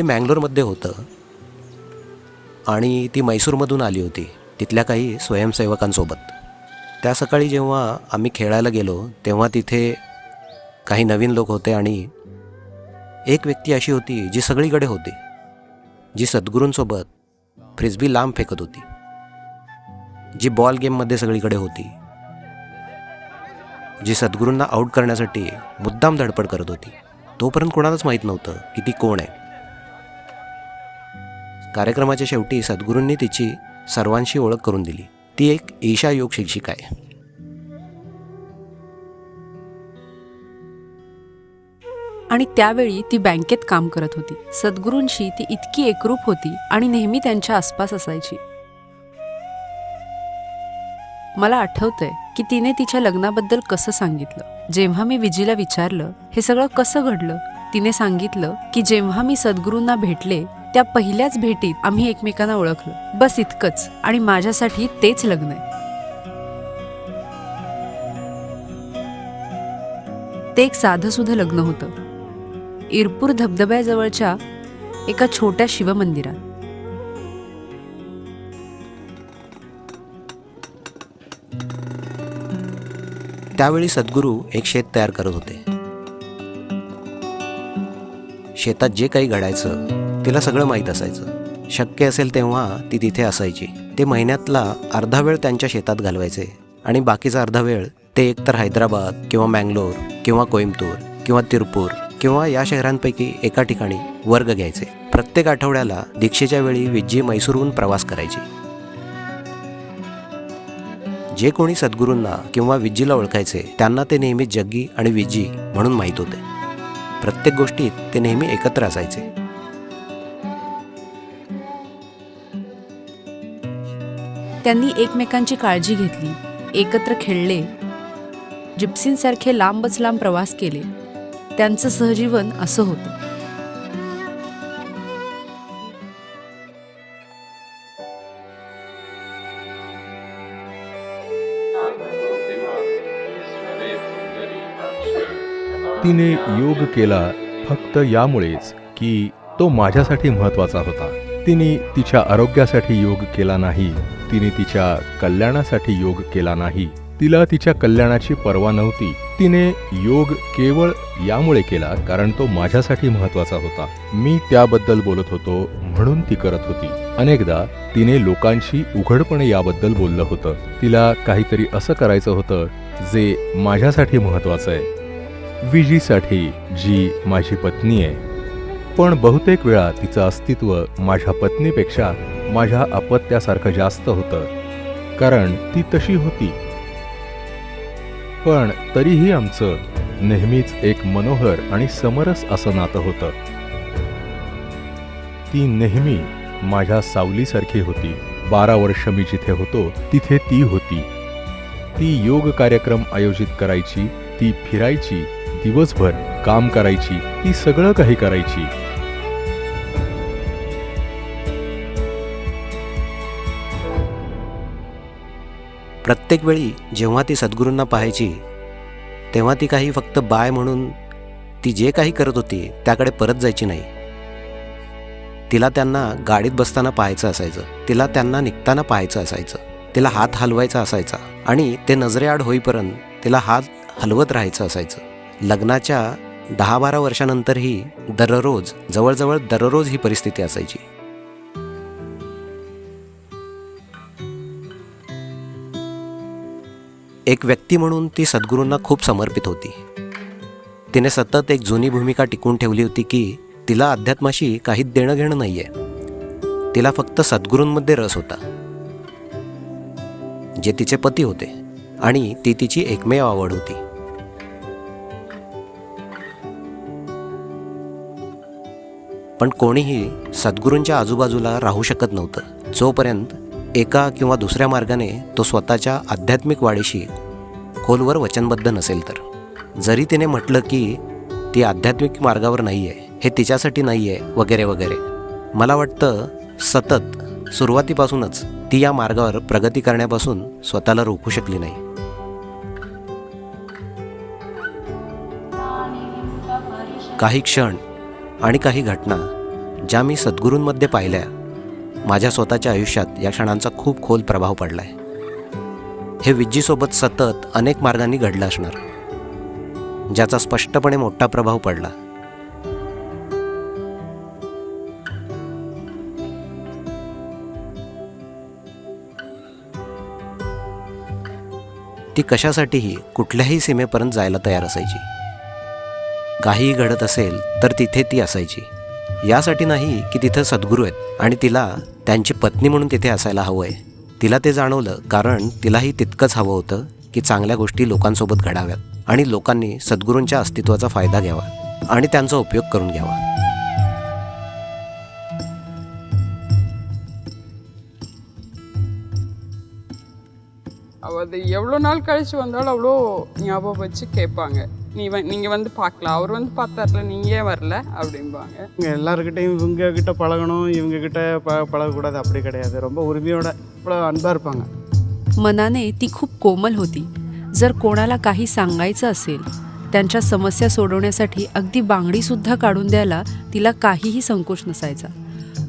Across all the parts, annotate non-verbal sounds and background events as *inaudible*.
हे मँगलोरमध्ये होतं. आणि ती मैसूरमधून आली होती. तिथल्या काही स्वयंसेवकांसोबत. त्या सकाळी जेव्हा आम्ही खेळायला गेलो तेव्हा तिथे काही नवीन लोक होते आणि एक व्यक्ती अशी होती जी सगळीकडे होती. जी सद्गुरूंसोबत फ्रिस्बी लांब फेकत होती. जी बॉल गेममध्ये सगळीकडे होती. जी सद्गुरूंना आऊट करण्यासाठी मुद्दाम धडपड करत होती. तोपर्यंत कोणालाच माहीत नव्हतं की ती कोण आहे. कार्यक्रमाच्या शेवटी सद्गुरूंनी तिची सर्वांशी ओळख करून दिली. ती एक ईशा योग शिक्षिका आहे. आणि त्यावेळी ती बँकेत काम करत होती. सद्गुरूंशी ती इतकी एकरूप होती आणि नेहमी त्यांच्या आसपास असायची. मला आठवतंय की तिने तिच्या लग्नाबद्दल कसं सांगितलं. जेव्हा मी विजीला विचारलं हे सगळं कसं घडलं? तिने सांगितलं की जेव्हा मी सद्गुरूंना भेटले त्या पहिल्याच भेटीत आम्ही एकमेकांना ओळखलं. बस इतकंच. आणि माझ्यासाठी तेच लग्न आहे. ते एक साधंसुधं लग्न होतं. इरपूर धबधब्याजवळच्या एका छोट्या शिवमंदिरात. त्यावेळी सद्गुरू एक शेत तयार करत होते. शेतात जे काही घडायचं तिला सगळं माहीत असायचं. शक्य असेल तेव्हा ती तिथे असायची. ते महिन्यातला अर्धा वेळ त्यांच्या शेतात घालवायचे आणि बाकीचा अर्धा वेळ ते एकतर हैदराबाद किंवा मँगलोर किंवा कोईमतूर किंवा तिरुपूर किंवा या शहरांपैकी एका ठिकाणी वर्ग घ्यायचे. प्रत्येक आठवड्याला दीक्षेच्या वेळी विज्जी मैसूरहून प्रवास करायची. जे कोणी सद्गुरूंना किंवा विज्जीला ओळखायचे त्यांना ते नेहमी जग्गी आणि विज्जी म्हणून माहीत होते. प्रत्येक गोष्टीत ते नेहमी एकत्र असायचे. त्यांनी एकमेकांची काळजी घेतली एकत्र खेळले जिप्सींसारखे लांबच लांब प्रवास केले. त्यांचं सहजीवन असं होतं. तिने योग केला फक्त यामुळेच की तो माझ्यासाठी महत्त्वाचा होता. तिने तिच्या आरोग्यासाठी योग केला नाही तिने तिच्या कल्याणासाठी योग केला नाही तिला तिच्या कल्याणाची पर्वा नव्हती. तिने योग केवळ यामुळे केला कारण तो माझ्यासाठी महत्त्वाचा होता. मी त्याबद्दल बोलत होतो म्हणून ती करत होती. अनेकदा तिने लोकांशी उघडपणे याबद्दल बोललं होतं. तिला काहीतरी असं करायचं होतं जे माझ्यासाठी महत्वाचं आहे. विजीसाठी जी माझी पत्नी आहे पण बहुतेक वेळा तिचं अस्तित्व माझ्या पत्नीपेक्षा माझ्या अपत्यासारखं जास्त होतं. कारण ती तशी होती. पण तरीही आमचं नेहमीच एक मनोहर आणि समरस असं नातं होतं. ती नेहमी माझ्या सावलीसारखी होती. बारा वर्ष मी जिथे होतो तिथे ती होती. ती योग कार्यक्रम आयोजित करायची ती फिरायची दिवसभर काम करायची ती सगळं काही करायची. प्रत्येक वेळी जेव्हा ती सद्गुरूंना पाहायची तेव्हा ती काही फक्त बाय म्हणून ती जे काही करत होती त्याकडे परत जायची नाही. तिला त्यांना गाडीत बसताना पाहायचं असायचं तिला त्यांना निघताना पाहायचं असायचं तिला हात हलवायचा असायचा आणि ते नजरेआड होईपर्यंत तिला हात हलवत राहायचं असायचं. लग्नाच्या दहा बारा वर्षानंतरही दररोज जवळजवळ दररोज ही परिस्थिती असायची. एक व्यक्ती म्हणून ती सद्गुरूंना खूप समर्पित होती. तिने सतत एक जुनी भूमिका टिकून ठेवली होती की तिला अध्यात्माशी काही देणं घेणं आहे तिला फक्त सद्गुरूंमध्ये रस होता. जे तिचे पती होते आणि ती तिची एकमेव आवड होती. पण कोणीही सद्गुरूंच्या आजूबाजूला राहू शकत नव्हतं. जोपर्यंत एका किंवा दुसऱ्या मार्गाने तो स्वतःच्या आध्यात्मिक वाढीशी खोलवर वचनबद्ध नसेल तर. जरी तिने म्हटलं की ती आध्यात्मिक मार्गावर नाही आहे हे तिच्यासाठी नाही आहे वगैरे वगैरे. मला वाटतं सतत सुरुवातीपासूनच ती या मार्गावर प्रगती करण्यापासून स्वतःला रोखू शकली नाही. काही क्षण आणि काही घटना ज्या मी सद्गुरूंमध्ये पाहिल्या माझ्या स्वतःच्या आयुष्यात या क्षणांचा खूप खोल प्रभाव पडला आहे हे विज्जीसोबत सतत अनेक मार्गांनी घडलं असणार. ज्याचा स्पष्टपणे मोठा प्रभाव पडला. ती कशासाठीही कुठल्याही सीमेपर्यंत जायला तयार असायची. काहीही घडत असेल तर तिथे ती असायची. यासाठी नाही की तिथं सद्गुरू आहेत आणि तिला त्यांची पत्नी म्हणून तिथे असायला हवं आहे तिला ते जाणवलं कारण तिलाही तितकंच हवं होतं की चांगल्या गोष्टी लोकांसोबत घडाव्यात आणि लोकांनी सद्गुरूंच्या अस्तित्वाचा फायदा घ्यावा आणि त्यांचा उपयोग करून घ्यावा அவ அது எவ்வளோ நாள் கழிச்சு வந்தாலும் அவ்வளோ ஞாபகம் வச்சு கேட்பாங்க நீ வ நீங்கள் வந்து பார்க்கலாம் அவர் வந்து பார்த்தார்ல நீங்கள் ஏன் வரல அப்படிம்பாங்க இவங்க எல்லாருக்கிட்டையும் இவங்க கிட்ட பழகணும் இவங்க கிட்ட ப பழகக்கூடாது அப்படி கிடையாது ரொம்ப உரிமையோட இவ்வளோ அன்பாக இருப்பாங்க मनाने ती खूप कोमल होती जर कोणाला काही सांगायचं असेल त्यांच्या समस्या सोडवण्यासाठी अगदी बांगडीसुद्धा काढून द्यायला तिला काहीही संकोच नसायचा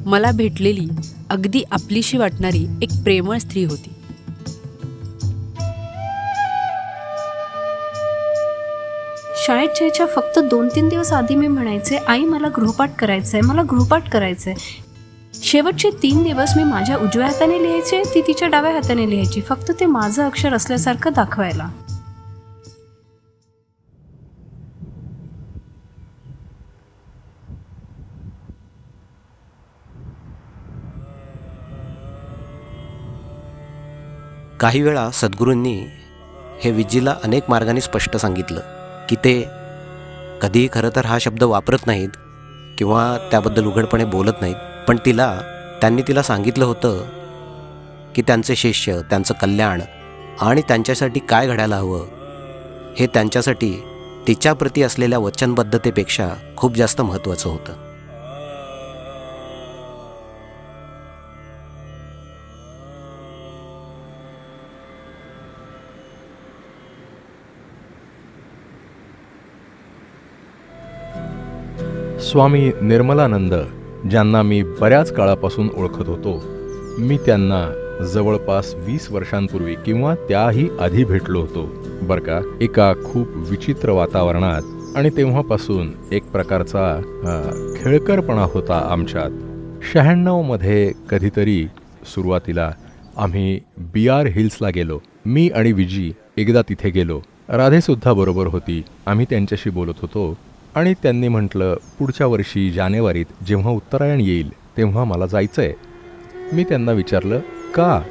मला भेटलेली अगदी आपलीशी वाटणारी एक प्रेमळ स्त्री होती शाळेत जायच्या फक्त दोन तीन दिवस आधी मी म्हणायचे आई मला गृहपाठ करायचं आहे मला गृहपाठ करायचं आहे शेवटचे तीन दिवस मी माझ्या उजव्या हाताने लिहायचे ती तिच्या डाव्या हाताने लिहायची फक्त ते माझं अक्षर असल्यासारखं दाखवायला. काही वेळा सद्गुरूंनी हे विज्जीला अनेक मार्गांनी स्पष्ट सांगितलं. की ते कधीही खरं तर हा शब्द वापरत नाहीत किंवा त्याबद्दल उघडपणे बोलत नाहीत. पण तिला त्यांनी तिला सांगितलं होतं की त्यांचे शिष्य त्यांचं कल्याण आणि त्यांच्यासाठी काय घडायला हवं हे त्यांच्यासाठी तिच्याप्रती असलेल्या वचनबद्धतेपेक्षा खूप जास्त महत्त्वाचं होतं. स्वामी निर्मलानंद ज्यांना मी बऱ्याच काळापासून ओळखत होतो मी त्यांना जवळपास वीस वर्षांपूर्वी किंवा त्याही आधी भेटलो होतो. बरं का? एका खूप विचित्र वातावरणात आणि तेव्हापासून एक प्रकारचा खेळकरपणा होता आमच्यात. शहाण्णवमध्ये कधीतरी सुरुवातीला आम्ही बी आर हिल्सला गेलो. मी आणि विजी एकदा तिथे गेलो. राधेसुद्धा बरोबर होती. आम्ही त्यांच्याशी बोलत होतो. आणि त्यांनी म्हटलं पुढच्या वर्षी जानेवारीत जेव्हा उत्तरायण येईल तेव्हा मला जायचं आहे मी त्यांना विचारलं का?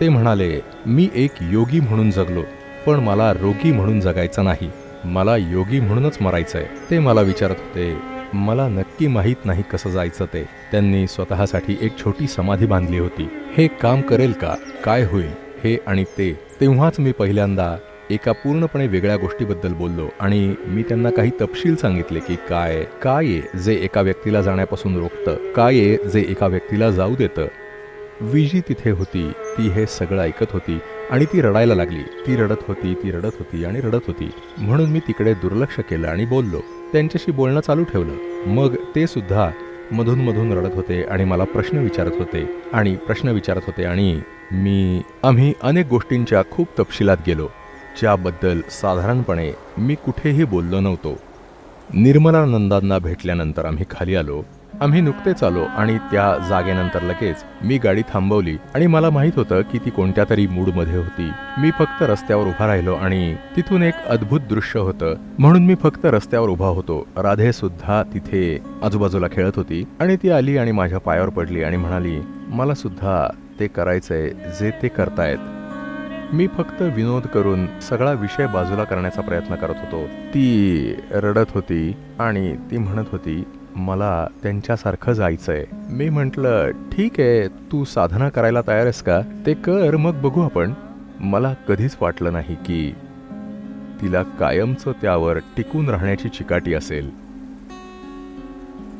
ते म्हणाले मी एक योगी म्हणून जगलो पण मला रोगी म्हणून जगायचं नाही मला योगी म्हणूनच मरायचं आहे ते मला विचारत होते मला नक्की माहीत नाही कसं जायचं ते. त्यांनी स्वतःसाठी एक छोटी समाधी बांधली होती. हे काम करेल का? काय होईल? हे आणि ते. तेव्हाच मी पहिल्यांदा एका पूर्णपणे वेगळ्या गोष्टीबद्दल बोललो आणि मी त्यांना काही तपशील सांगितले की काय काय आहे जे एका व्यक्तीला जाण्यापासून रोखतं काय आहे जे एका व्यक्तीला जाऊ देतं. विजी तिथे होती ती हे सगळं ऐकत होती आणि ती रडायला लागली. ती रडत होती ती रडत होती आणि रडत होती. म्हणून मी तिकडे दुर्लक्ष केलं आणि बोललो त्यांच्याशी बोलणं चालू ठेवलं. मग ते सुद्धा मधून मधून रडत होते आणि मला प्रश्न विचारत होते आणि प्रश्न विचारत होते आणि मी आम्ही अनेक गोष्टींच्या खूप तपशिलात गेलो. ज्याबद्दल साधारणपणे मी कुठेही बोललो नव्हतो. निर्मलानंदांना भेटल्यानंतर आम्ही खाली आलो. आम्ही नुकतेच आलो आणि त्या जागेनंतर लगेच मी गाडी थांबवली आणि मला माहीत होतं की ती कोणत्या तरी मूडमध्ये होती. मी फक्त रस्त्यावर उभा राहिलो आणि तिथून एक अद्भुत दृश्य होतं. म्हणून मी फक्त रस्त्यावर उभा होतो. राधे सुद्धा तिथे आजूबाजूला खेळत होती आणि ती आली आणि माझ्या पायावर पडली आणि म्हणाली मला सुद्धा ते करायचंय जे ते करतायत. मी फक्त विनोद करून सगळा विषय बाजूला करण्याचा प्रयत्न करत होतो. ती रडत होती आणि ती म्हणत होती मला त्यांच्यासारखं जायचंय. मी म्हटलं ठीक आहे तू साधना करायला तयार आहेस का? ते कर मग बघू आपण. मला कधीच वाटलं नाही की तिला कायमचं त्यावर टिकून राहण्याची चिकाटी असेल.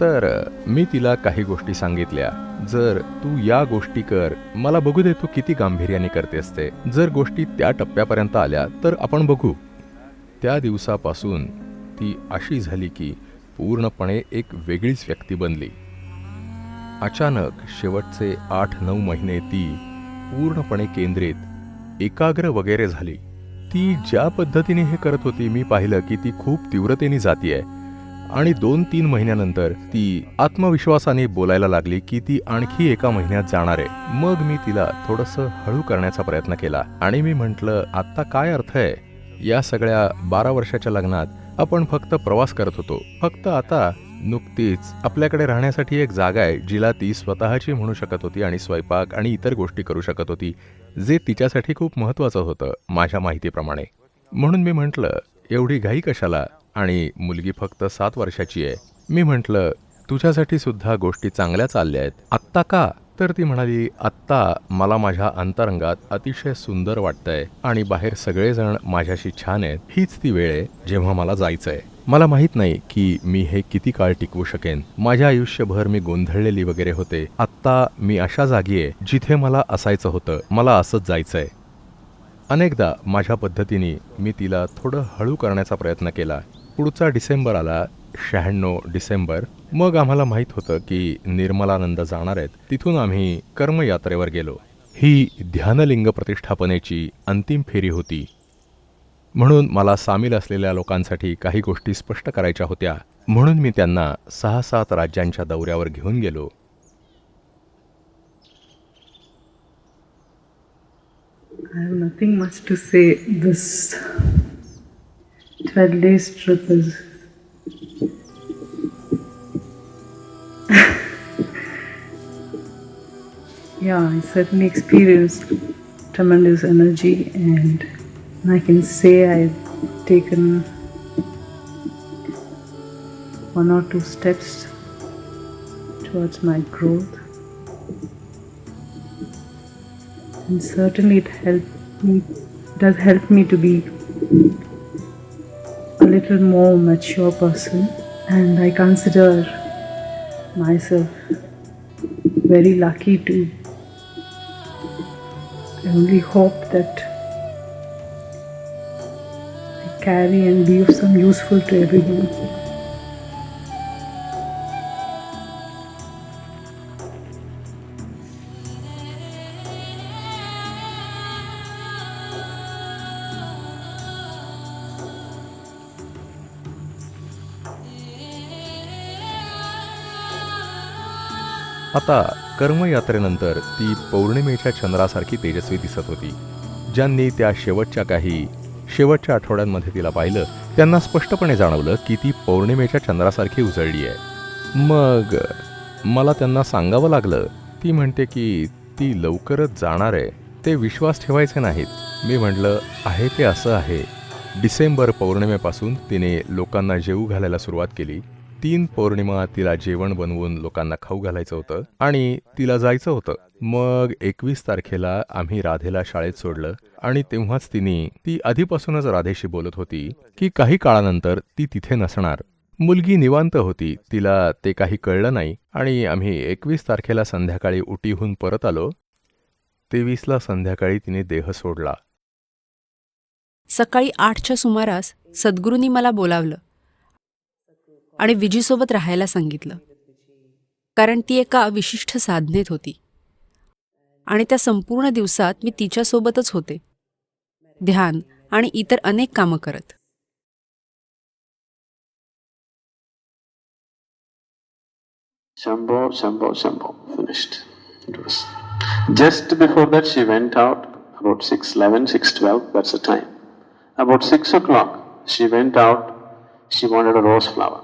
तर मी तिला काही गोष्टी सांगितल्या. जर तू या गोष्टी कर मला बघू दे तू किती गांभीर्याने करते असते. जर गोष्टी त्या टप्प्यापर्यंत आल्या तर आपण बघू. त्या दिवसापासून ती अशी झाली की पूर्णपणे एक वेगळीच व्यक्ती बनली. अचानक शेवटचे आठ नऊ महिने ती पूर्णपणे केंद्रित एकाग्र वगैरे झाली. ती ज्या पद्धतीने हे करत होती मी पाहिलं की ती खूप तीव्रतेने जातीये. आणि दोन तीन महिन्यानंतर ती आत्मविश्वासाने बोलायला लागली की ती आणखी एका महिन्यात जाणार आहे. मग मी तिला थोडंसं हळू करण्याचा प्रयत्न केला आणि मी म्हटलं आत्ता काय अर्थ आहे? या सगळ्या बारा वर्षाच्या लग्नात आपण फक्त प्रवास करत होतो. फक्त आता नुकतीच आपल्याकडे राहण्यासाठी एक जागा आहे जिला ती स्वतःची म्हणू शकत होती आणि स्वयंपाक आणि इतर गोष्टी करू शकत होती जे तिच्यासाठी खूप महत्त्वाचं होतं माझ्या माहितीप्रमाणे. म्हणून मी म्हटलं एवढी घाई कशाला? आणि मुलगी फक्त सात वर्षाची आहे. मी म्हटलं तुझ्यासाठी सुद्धा गोष्टी चांगल्या चालल्या आहेत. आत्ता का? तर ती म्हणाली आत्ता मला माझ्या अंतरंगात अतिशय सुंदर वाटतंय आणि बाहेर सगळेजण माझ्याशी छान आहेत. हीच ती वेळ आहे जेव्हा मला जायचंय. मला माहीत नाही की मी हे किती काळ टिकवू शकेन. माझ्या आयुष्यभर मी गोंधळलेली वगैरे होते. आत्ता मी अशा जागी आहे जिथे मला असायचं होतं. मला असंच जायचंय. अनेकदा माझ्या पद्धतीने मी तिला थोडं हळू करण्याचा प्रयत्न केला. पुढचा डिसेंबर आला शहाण्णव डिसेंबर मग आम्हाला माहीत होतं की निर्मलानंद जाणार आहेत. तिथून आम्ही कर्मयात्रेवर गेलो. ही ध्यानलिंग प्रतिष्ठापनेची अंतिम फेरी होती. म्हणून मला सामील असलेल्या लोकांसाठी काही गोष्टी स्पष्ट करायच्या होत्या. म्हणून मी त्यांना सहा सात राज्यांच्या दौऱ्यावर घेऊन गेलो. I have nothing much to say. This 12 days trip is. *laughs* yeah, I certainly experienced tremendous energy, and I can say I've taken one or two steps towards my growth. and certainly it helped me does help me to be a little more mature person and i consider myself very lucky to i only hope that i carry and be of some useful to everyone आता कर्मयात्रेनंतर ती पौर्णिमेच्या चंद्रासारखी तेजस्वी दिसत होती. ज्यांनी त्या शेवटच्या काही शेवटच्या आठवड्यांमध्ये तिला पाहिलं त्यांना स्पष्टपणे जाणवलं की ती पौर्णिमेच्या चंद्रासारखी उजळली आहे. मग मला त्यांना सांगावं लागलं. ती म्हणते की ती लवकरच जाणार आहे. ते विश्वास ठेवायचे नाहीत. मी म्हटलं आहे ते असं आहे. डिसेंबर पौर्णिमेपासून तिने लोकांना जेवू घालायला सुरुवात केली. तीन पौर्णिमा तिला जेवण बनवून लोकांना खाऊ घालायचं होतं आणि तिला जायचं होतं. मग एकवीस तारखेला आम्ही राधेला शाळेत सोडलं आणि तेव्हाच तिने ती आधीपासूनच राधेशी बोलत होती की काही काळानंतर ती तिथे नसणार. मुलगी निवांत होती तिला ते काही कळलं नाही आणि आम्ही एकवीस तारखेला संध्याकाळी उटीहून परत आलो. तेवीसला संध्याकाळी तिने देह सोडला. सकाळी आठच्या सुमारास सद्गुरूंनी मला बोलावलं. आणि विजीसोबत राहायला सांगितलं कारण ती एका विशिष्ट साधनेत होती आणि त्या संपूर्ण दिवसात मी तिच्यासोबतच होते ध्यान आणि इतर अनेक कामं करत Shambho, Shambho, Shambho. Finished. It was just before that she went out about 6.11, 6.12, that's the time. About 6 o'clock, she went out, she wanted a rose flower.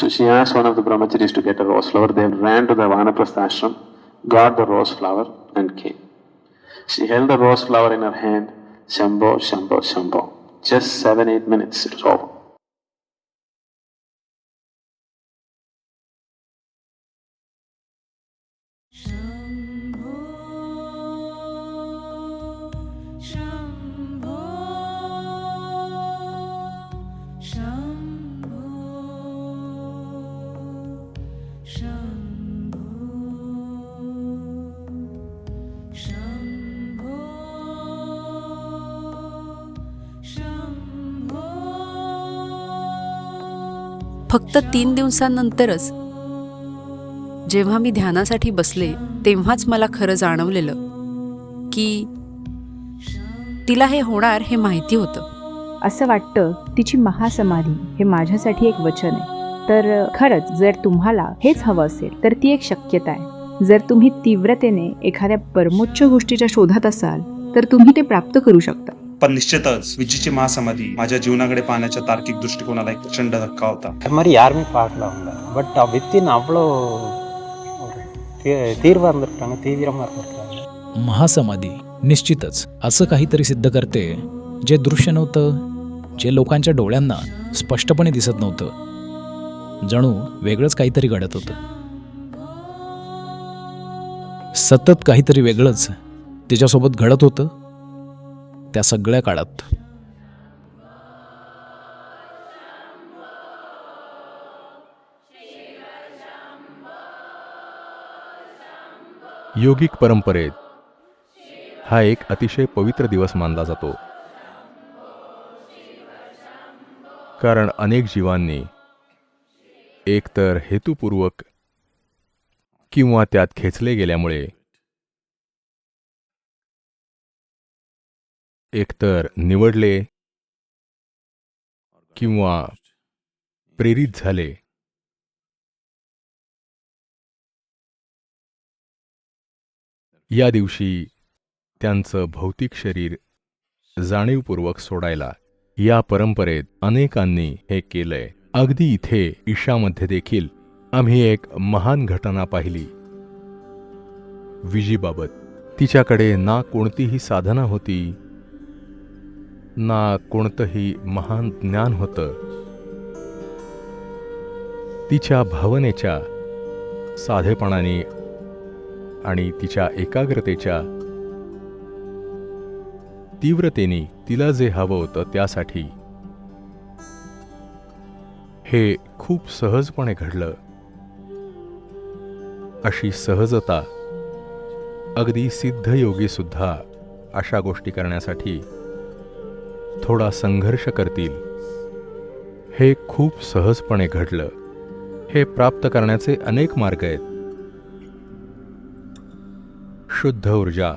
So she asked one of the brahmacharis to get a rose flower. They ran to the Vanaprastha ashram, got the rose flower and came. She held the rose flower in her hand, Shambho, Shambho, Shambho. Just seven, eight minutes, it was over. फक्त तीन दिवसांनंतरच. जेव्हा मी ध्यानासाठी बसले तेव्हाच मला खरं जाणवलेलं की तिला हे होणार हे माहिती होतं. असं वाटतं तिची महासमाधी हे माझ्यासाठी एक वचन आहे. तर खरंच जर तुम्हाला हेच हवं असेल तर ती एक शक्यता आहे. जर तुम्ही तीव्रतेने एखाद्या परमोच्च गोष्टीच्या शोधात असाल तर तुम्ही ते प्राप्त करू शकता. पण निश्चितच विजीची महासमाधी माझ्या जीवनाकडे पाहण्याच्या तार्किक दृष्टिकोनाला एक प्रचंड धक्का होता அது மாதிரி யாருமே பார்க்கல அவங்க பட் வித்தின் அவ்வளோ ஒரு தீ- தீர்வா இருந்திருக்காங்க தீவிரமாக இருந்திருக்காங்க महासमाधी निश्चितच असं काहीतरी सिद्ध करते जे दृश्य नव्हतं जे लोकांच्या डोळ्यांना स्पष्टपणे दिसत नव्हतं जणू वेगळंच काहीतरी घडत होतं सतत काहीतरी वेगळंच तिच्यासोबत घडत होतं त्या सगळ्या काळात. योगिक परंपरेत हा एक अतिशय पवित्र दिवस मानला जातो. कारण अनेक जीवांनी एकतर हेतुपूर्वक किंवा त्यात खेचले गेल्यामुळे एकतर निवडले किंवा प्रेरित झाले. या दिवशी त्यांचं भौतिक शरीर जाणीवपूर्वक सोडायला या परंपरेत अनेकांनी हे केलंय. अगदी इथे ईशामध्ये देखील आम्ही एक महान घटना पाहिली. विजीबाबत. तिच्याकडे ना कोणतीही साधना होती ना कोणतंही महान ज्ञान होतं. तिच्या भावनेच्या साधेपणाने आणि तिच्या एकाग्रतेच्या तीव्रतेने तिला जे हवं होतं त्यासाठी हे खूप सहजपणे घडलं. अशी सहजता अगदी सिद्धयोगीसुद्धा अशा गोष्टी करण्यासाठी थोडा संघर्ष करतील. हे खूप सहजपणे घडलं. हे प्राप्त करण्याचे अनेक मार्ग आहेत. शुद्ध ऊर्जा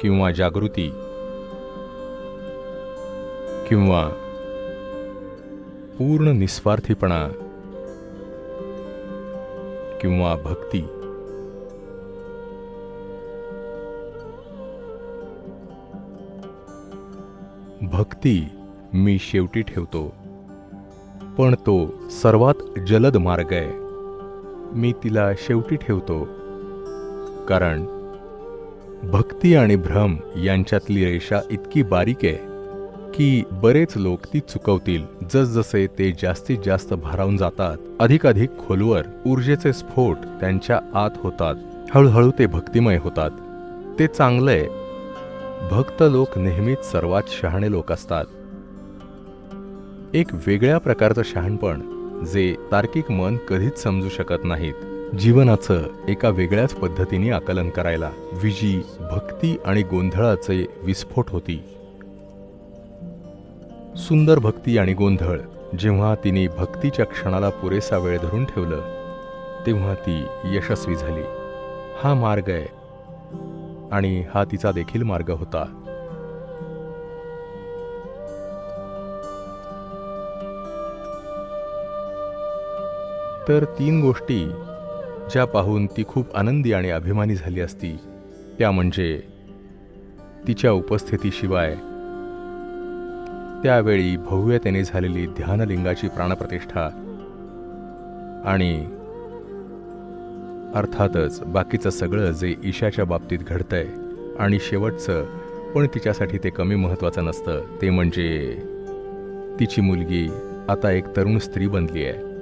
किंवा जागृती किंवा पूर्ण निस्वार्थीपणा किंवा भक्ती. भक्ती मी शेवटी ठेवतो. पण तो सर्वात जलद मार्ग आहे. मी तिला शेवटी ठेवतो. कारण भक्ती आणि भ्रम यांच्यातली रेषा इतकी बारीक आहे की बरेच लोक ती चुकवतील. जसजसे ते जास्तीत जास्त भारावून जातात अधिकाधिक खोलवर ऊर्जेचे स्फोट त्यांच्या आत होतात. हळूहळू ते भक्तिमय होतात. ते चांगलंय भक्त लोक नेहमीच सर्वात शहाणे लोक असतात. एक वेगळ्या प्रकारचं शहाणपण जे तार्किक मन कधीच समजू शकत नाहीत. जीवनाचं एका वेगळ्याच पद्धतीने आकलन करायला विजी भक्ती आणि गोंधळाचे विस्फोट होती. सुंदर भक्ती आणि गोंधळ जेव्हा तिने भक्तीच्या क्षणाला पुरेसा वेळ धरून ठेवलं तेव्हा ती यशस्वी झाली. हा मार्ग आहे आणि हा तिचा देखील मार्ग होता. तर तीन गोष्टी ज्या पाहून ती खूप आनंदी आणि अभिमानी झाली असती त्या म्हणजे तिच्या उपस्थितीशिवाय त्यावेळी भव्यतेने झालेली ध्यानलिंगाची प्राणप्रतिष्ठा आणि अर्थातच बाकीचं सगळं जे ईशाच्या बाबतीत घडतंय आणि शेवटचं पण तिच्यासाठी ते कमी महत्त्वाचं नसतं ते म्हणजे तिची मुलगी आता एक तरुण स्त्री बनली आहे.